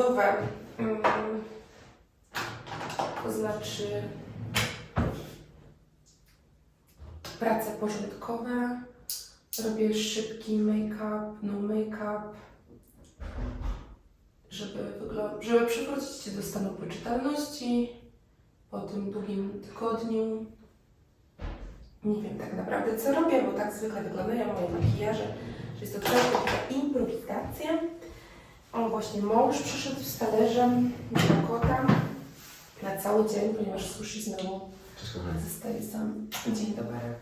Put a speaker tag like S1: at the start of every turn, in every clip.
S1: ogrodowe. Mm, To znaczy prace porządkowe. Robię szybki make-up, no make-up, żeby, żeby przywrócić Cię do stanu poczytalności po tym długim tygodniu. Nie wiem tak naprawdę co robię, bo tak zwykle wyglądają moje makijaże, że jest to trochę taka improwizacja. O, właśnie mąż przyszedł z talerzem dla kota na cały dzień, ponieważ sushi znowu zostaje sam. Dzień doberek.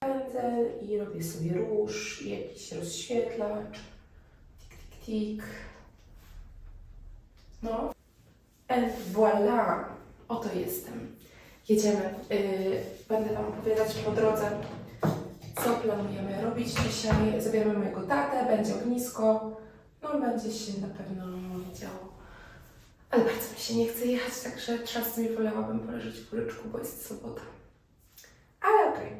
S1: Pędzel i robię sobie róż i jakiś rozświetlacz. Tik, tik, tik. No. And voila! Oto jestem. Jedziemy. Yy, będę Wam opowiadać po drodze, co planujemy robić dzisiaj. Zabieramy mojego tatę, będzie ognisko. No, będzie się na pewno działo. Ale bardzo mi się nie chce jechać, także czasami wolałabym poleżeć w kuryczku, bo jest sobota. Ale okej.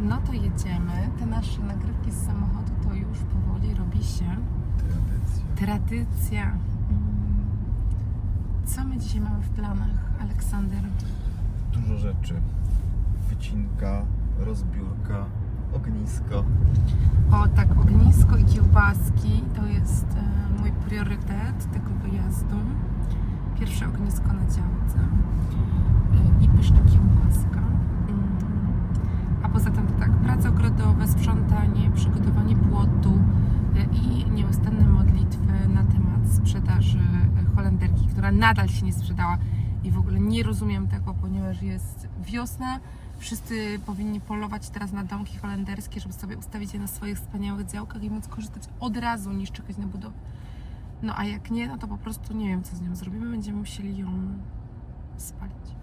S2: No to jedziemy. Te nasze nagrywki z samochodu to już powoli robi się
S3: Tradycja.
S2: tradycja. Mm. Co my dzisiaj mamy w planach, Aleksander?
S3: Dużo rzeczy. Wycinka, rozbiórka, ognisko.
S2: O tak, ognisko i kiełbaski to jest e, mój priorytet tego wyjazdu. Pierwsze ognisko na działce e, i pyszna kiełbaska. Mm. A poza tym to tak, prace ogrodowe, sprzątanie, przygotowanie płotu e, i nieustanne modlitwy na temat sprzedaży e, Holenderki, która nadal się nie sprzedała i w ogóle nie rozumiem tego, ponieważ jest wiosna, Wszyscy powinni polować teraz na domki holenderskie, żeby sobie ustawić je na swoich wspaniałych działkach i móc korzystać od razu, niż czekać na budowę. No a jak nie, no to po prostu nie wiem, co z nią zrobimy. Będziemy musieli ją spalić.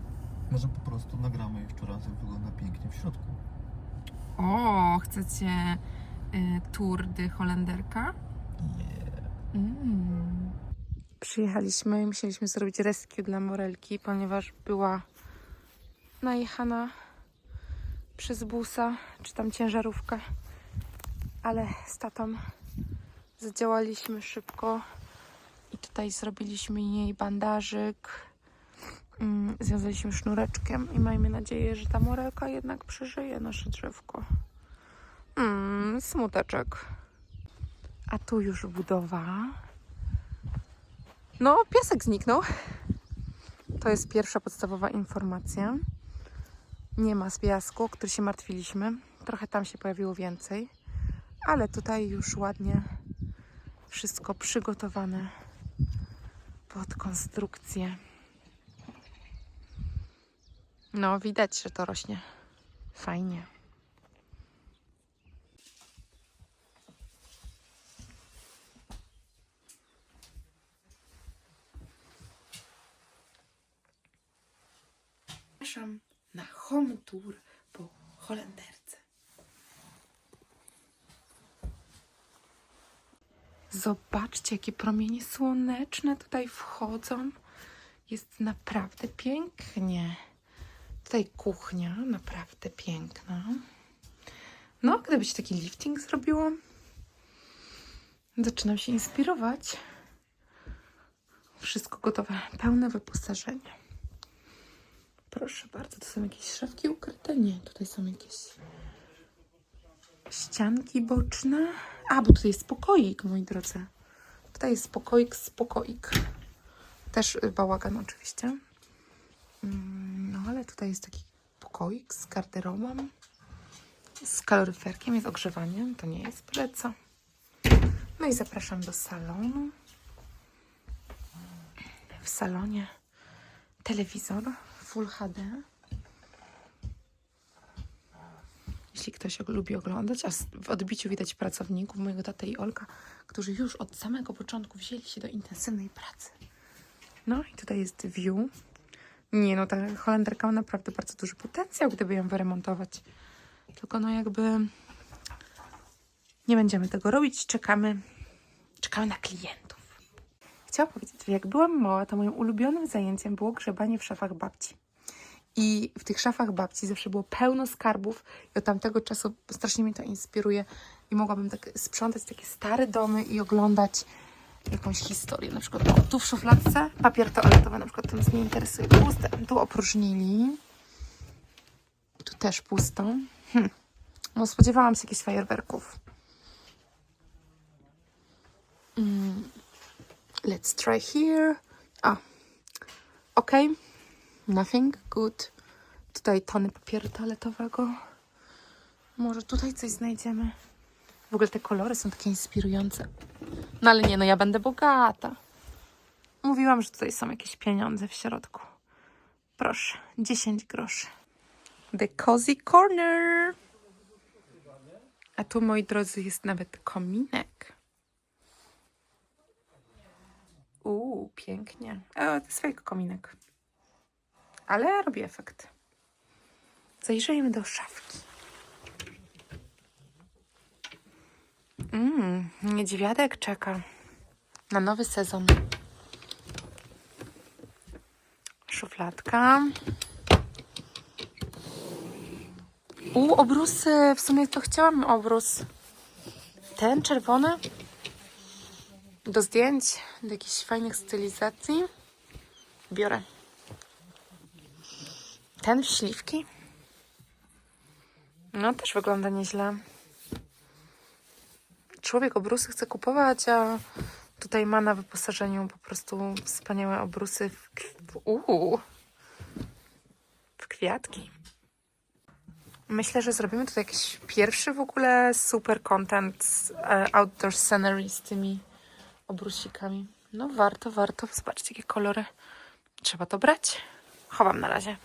S3: Może po prostu nagramy jeszcze raz, jak wygląda pięknie w środku.
S2: O, chcecie y, tour de Holenderka?
S3: Nie.
S2: Mm. Przyjechaliśmy i musieliśmy zrobić rescue dla Morelki, ponieważ była najechana przez busa, czy tam ciężarówkę. Ale z tatą zadziałaliśmy szybko i tutaj zrobiliśmy jej bandażyk. Mm, Związaliśmy sznureczkiem i majmy nadzieję, że ta Morelka jednak przeżyje nasze drzewko. Mm, smuteczek. A tu już budowa. No, piesek zniknął. To jest pierwsza podstawowa informacja. Nie ma z piasku, który się martwiliśmy. Trochę tam się pojawiło więcej, ale tutaj już ładnie wszystko przygotowane pod konstrukcję. No, widać, że to rośnie fajnie. Zapraszam na home tour po Holenderce. Zobaczcie, jakie promienie słoneczne tutaj wchodzą. Jest naprawdę pięknie. Tutaj kuchnia, naprawdę piękna. No, gdybyś taki lifting zrobiło, zaczynam się inspirować. Wszystko gotowe, pełne wyposażenie. Proszę bardzo, to są jakieś szafki ukryte? Nie, tutaj są jakieś ścianki boczne. A, bo tutaj jest pokoik, moi drodzy. Tutaj jest pokoik, spokoik. Też y, bałagan oczywiście. Mm, No, ale tutaj jest taki pokoik z garderobą, z kaloryferkiem, jest ogrzewanie. To nie jest byle co. No i zapraszam do salonu. W salonie telewizor Full HD. Jeśli ktoś lubi oglądać, a w odbiciu widać pracowników mojego taty i Olka, którzy już od samego początku wzięli się do intensywnej pracy. No i tutaj jest view. Nie no, ta Holenderka ma naprawdę bardzo duży potencjał, gdyby ją wyremontować. Tylko no jakby nie będziemy tego robić, czekamy, czekamy na klientów. Chciałam powiedzieć, że jak byłam mała, to moim ulubionym zajęciem było grzebanie w szafach babci. I w tych szafach babci zawsze było pełno skarbów i od tamtego czasu strasznie mnie to inspiruje i mogłabym tak sprzątać takie stare domy i oglądać jakąś historię. Na przykład tu w szufladce papier toaletowy na przykład to nas nie interesuje. Puste. Tu opróżnili. Tu też pusto. Hm. No spodziewałam się jakichś fajerwerków. Mm. Let's try here. A. Ok. Nothing. Good. Tutaj tony papieru toaletowego. Może tutaj coś znajdziemy. W ogóle te kolory są takie inspirujące. No ale nie, no ja będę bogata. Mówiłam, że tutaj są jakieś pieniądze w środku. Proszę, 10 groszy. The cozy corner. A tu, moi drodzy, jest nawet kominek. Pięknie. O, to jest fake kominek. Ale robi efekt. Zajrzyjmy do szafki. Mmm, niedźwiadek czeka na nowy sezon. Szufladka. U, obrusy. W sumie to chciałam obrus. Ten czerwony. Do zdjęć, do jakichś fajnych stylizacji. Biorę. Ten w śliwki. No, też wygląda nieźle. Człowiek obrusy chce kupować, a tutaj ma na wyposażeniu po prostu wspaniałe obrusy w, kw- w, kwiatki. Myślę, że zrobimy tutaj jakiś pierwszy w ogóle super content e, outdoor scenery z tymi obrusikami. No warto, warto. Zobaczcie, jakie kolory. Trzeba to brać. Chowam na razie.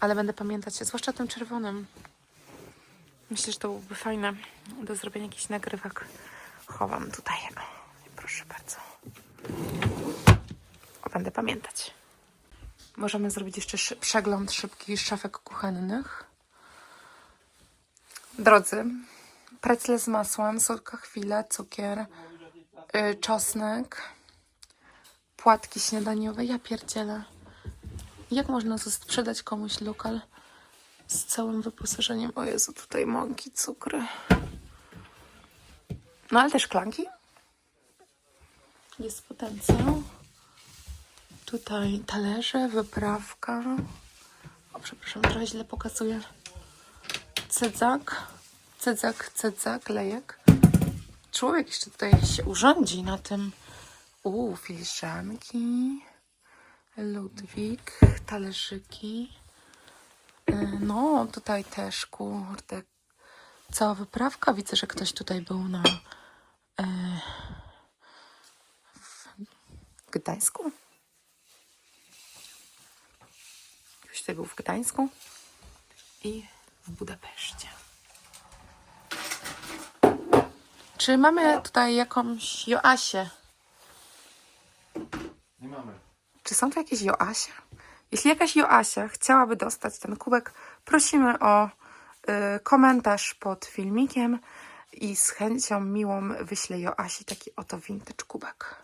S2: Ale będę pamiętać, zwłaszcza tym czerwonym. Myślę, że to byłoby fajne do zrobienia jakichś nagrywek. Chowam tutaj. Proszę bardzo. Będę pamiętać. Możemy zrobić jeszcze szy- przegląd szybki szafek kuchennych. Drodzy, precle z masłem, solka chwilę, cukier, yy, czosnek, płatki śniadaniowe. Ja pierdzielę. Jak można sprzedać komuś lokal z całym wyposażeniem? O Jezu, tutaj mąki, cukry. No ale też szklanki. Jest potencjał. Tutaj talerze, wyprawka. O, przepraszam, trochę źle pokazuję. Cedzak, cedzak, cedzak, lejek. Człowiek jeszcze tutaj się urządzi na tym. Uuu, filiżanki. Ludwik, talerzyki. Y, No, tutaj też, kurde. Cała wyprawka. Widzę, że ktoś tutaj był na e, w Gdańsku. Ktoś tutaj był w Gdańsku i w Budapeszcie. Czy mamy tutaj jakąś Joasię?
S3: Nie mamy.
S2: Czy są tu jakieś Joasie? Jeśli jakaś Joasia chciałaby dostać ten kubek, prosimy o y, komentarz pod filmikiem i z chęcią miłą wyślę Joasi taki oto vintage kubek.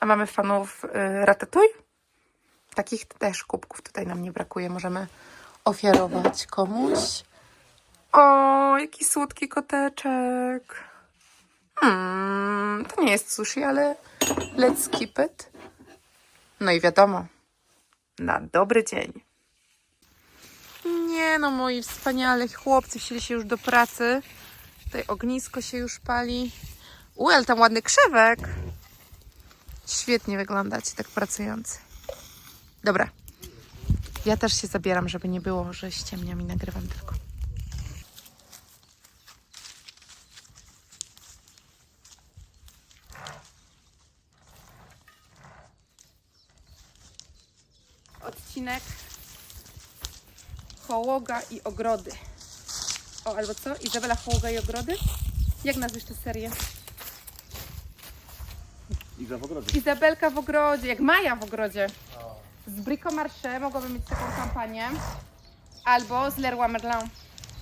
S2: A mamy fanów y, Ratatouille? Takich też kubków tutaj nam nie brakuje. Możemy ofiarować komuś. O, jaki słodki koteczek. Hmm, to nie jest sushi, ale let's keep it. No i wiadomo, na dobry dzień. Nie no, moi wspaniale chłopcy wzięli się już do pracy. Tutaj ognisko się już pali. U, ale tam ładny krzewek. Świetnie wyglądacie tak pracujący. Dobra. Ja też się zabieram, żeby nie było, że ściemniam i nagrywam tylko. Hołoga i ogrody. O, albo co? Izabela Hołoga i ogrody? Jak nazwiesz tę serię?
S3: Iza w ogrodzie.
S2: Izabelka w ogrodzie, jak Maja w ogrodzie. Z Brico Marché mogłabym mieć taką kampanię. Albo z Leroy Merlin.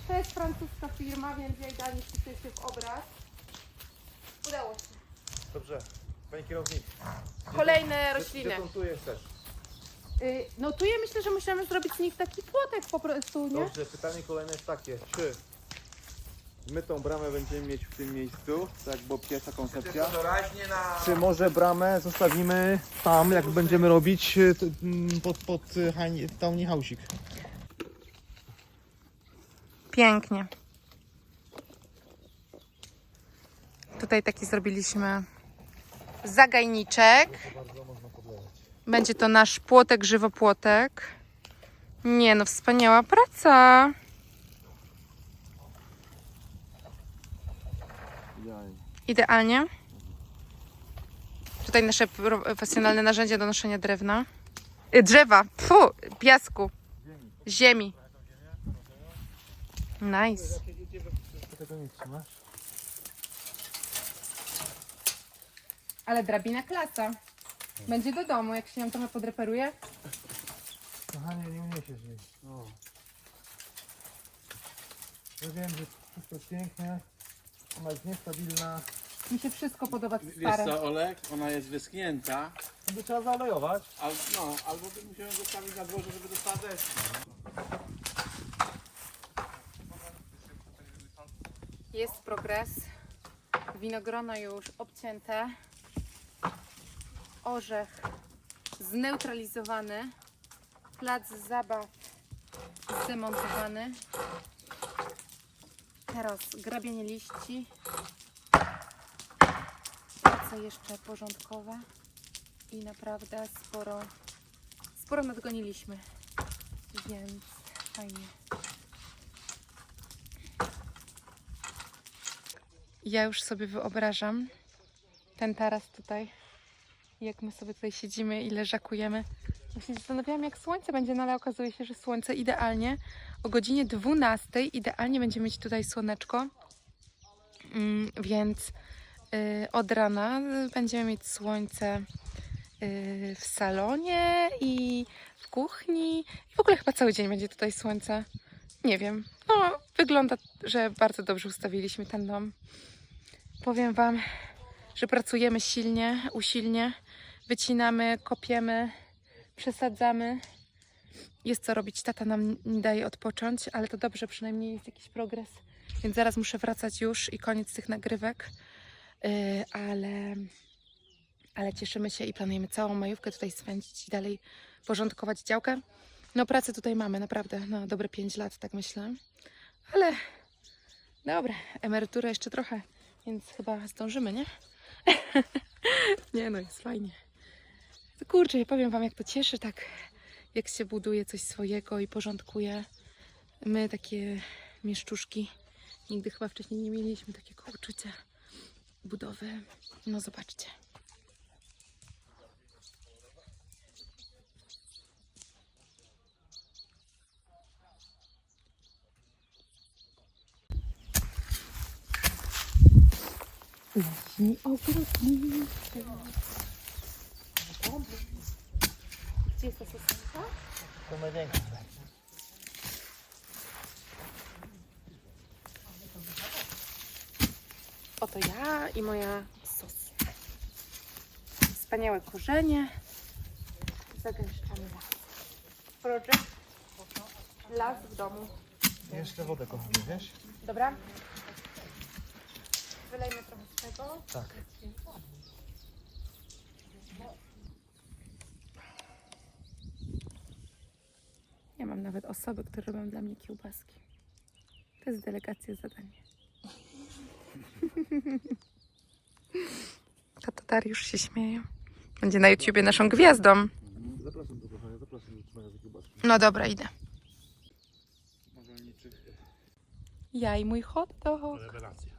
S2: To jest francuska firma, więc ja idealnie wpisuję się w obraz. Udało się.
S3: Dobrze. Panie kierownik,
S2: Kolejne rośliny.
S3: tu jesteś?
S2: Y, No tu ja myślę, że musimy zrobić z nich taki płotek po prostu, nie?
S3: Dobrze, pytanie kolejne jest takie, czy my tą bramę będziemy mieć w tym miejscu, tak jak była pierwsza koncepcja, czy może bramę zostawimy tam, jak będziemy robić e, t- m, pod, pod e, hań- towni hausik.
S2: Pięknie. Tutaj taki zrobiliśmy zagajniczek. Będzie to nasz płotek, żywopłotek. Nie no, wspaniała praca. Idealnie. Tutaj nasze pro- profesjonalne narzędzia do noszenia drewna. Y, Drzewa, fu, piasku, ziemi. Nice. Ale drabina klasa. Będzie do domu, jak się ją trochę podreperuje.
S3: Kochanie, nie uniesiesz jej. O. Ja wiem, że wszystko jest pięknie, ona jest niestabilna.
S2: Mi się wszystko podoba,
S4: Wiesz
S2: stare.
S4: co, Olek, ona jest wyschnięta,
S3: Będzie trzeba zalejować.
S4: al, no, albo by musiałem zostawić na dworze, żeby dostała deszcz.
S2: Jest progres. Winogrona już obcięte. Orzech zneutralizowany. Plac zabaw zdemontowany. Teraz grabienie liści. Prace jeszcze porządkowe. I naprawdę sporo, sporo nadgoniliśmy. Więc fajnie. Ja już sobie wyobrażam ten taras tutaj, jak my sobie tutaj siedzimy i leżakujemy. Ja się zastanawiałam, jak słońce będzie, no ale okazuje się, że słońce idealnie o godzinie 12 idealnie będzie mieć tutaj słoneczko. Mm, więc y, od rana będziemy mieć słońce y, w salonie i w kuchni. I w ogóle chyba cały dzień będzie tutaj słońce. Nie wiem. No, wygląda, że bardzo dobrze ustawiliśmy ten dom. Powiem Wam, że pracujemy silnie, usilnie. Wycinamy, kopiemy, przesadzamy. Jest co robić. Tata nam nie daje odpocząć, ale to dobrze, przynajmniej jest jakiś progres. Więc zaraz muszę wracać już i koniec tych nagrywek. Yy, ale, ale cieszymy się i planujemy całą majówkę tutaj spędzić i dalej porządkować działkę. No pracę tutaj mamy, naprawdę, no dobre 5 lat, tak myślę. Ale dobra, emerytura jeszcze trochę, więc chyba zdążymy, nie? nie no, jest fajnie. Kurczę, ja powiem Wam, jak to cieszy, tak jak się buduje coś swojego i porządkuje. My takie mieszczuszki nigdy chyba wcześniej nie mieliśmy takiego uczucia budowy. No zobaczcie. Leśni ogrodniczy. Gdzie jest ta sosenka?
S3: To największe.
S2: Oto ja i moja sos. Wspaniałe korzenie. Zagęszczamy las. Project. Las w domu.
S3: Jeszcze wodę kochanie, wiesz?
S2: Dobra? Wylejmy trochę z tego.
S3: Tak.
S2: Ja mam nawet osoby, które robią dla mnie kiełbaski. To jest delegacja zadanie. Tata Dariusz się śmieje. Będzie na YouTubie naszą gwiazdą.
S3: Zapraszam do kochania, zapraszam do trzymania za kiełbaski.
S2: No dobra, idę. Ja i mój hot dog.
S4: rewelacja.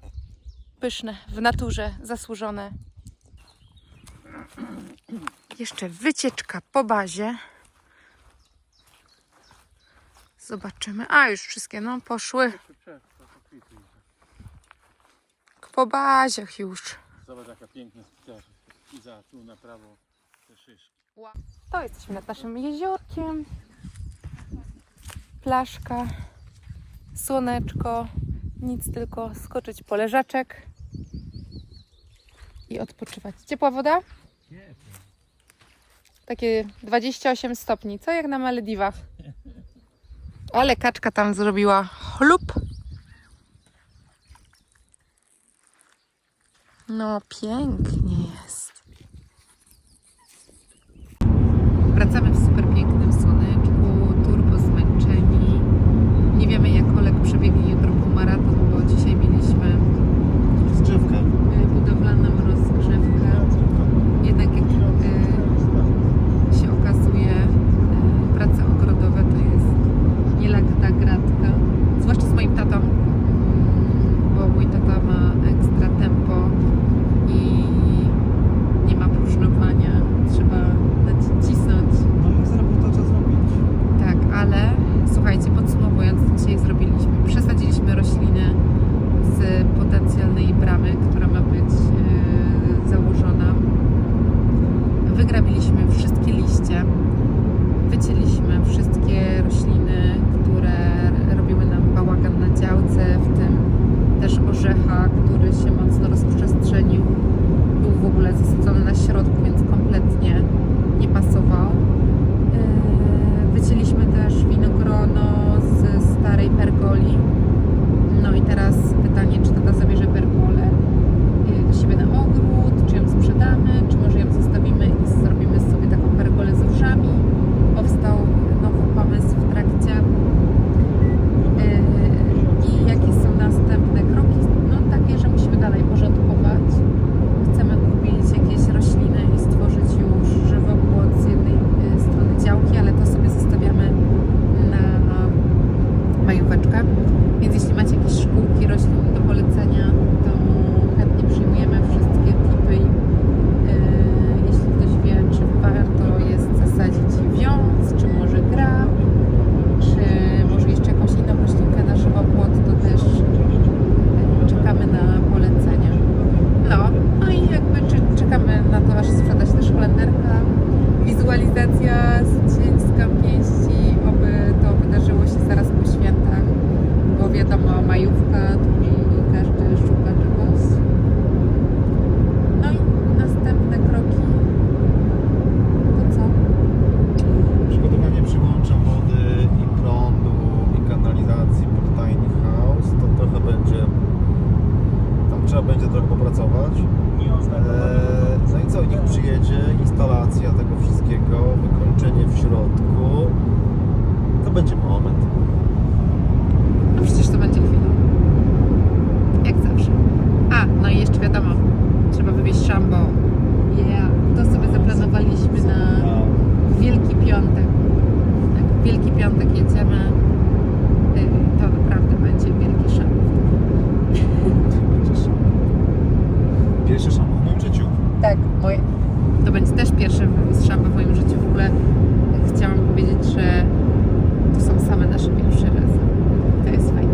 S2: Pyszne, w naturze, zasłużone. Jeszcze wycieczka po bazie. Zobaczymy. A, już wszystkie, no, poszły. Po baziach już.
S4: Zobacz, jaka piękna I za tu na prawo te szyszki.
S2: To jesteśmy nad naszym jeziorkiem. Plaszka, słoneczko, nic tylko skoczyć po leżaczek i odpoczywać. Ciepła woda? Takie 28 stopni, co jak na Malediwach. Ale kaczka tam zrobiła chlub. No, pięknie jest. Wracamy w majówka, tu każdy szuka czegoś. No i Szambo. Yeah. To
S3: sobie zaplanowaliśmy na Wielki Piątek. Jak Wielki Piątek jedziemy, y, to naprawdę będzie Wielki Szambo. Pierwszy szambo w moim życiu.
S2: Tak, moje. To będzie też pierwszy szambo w moim życiu. W ogóle chciałam powiedzieć, że to są same nasze pierwsze razy. To jest fajne.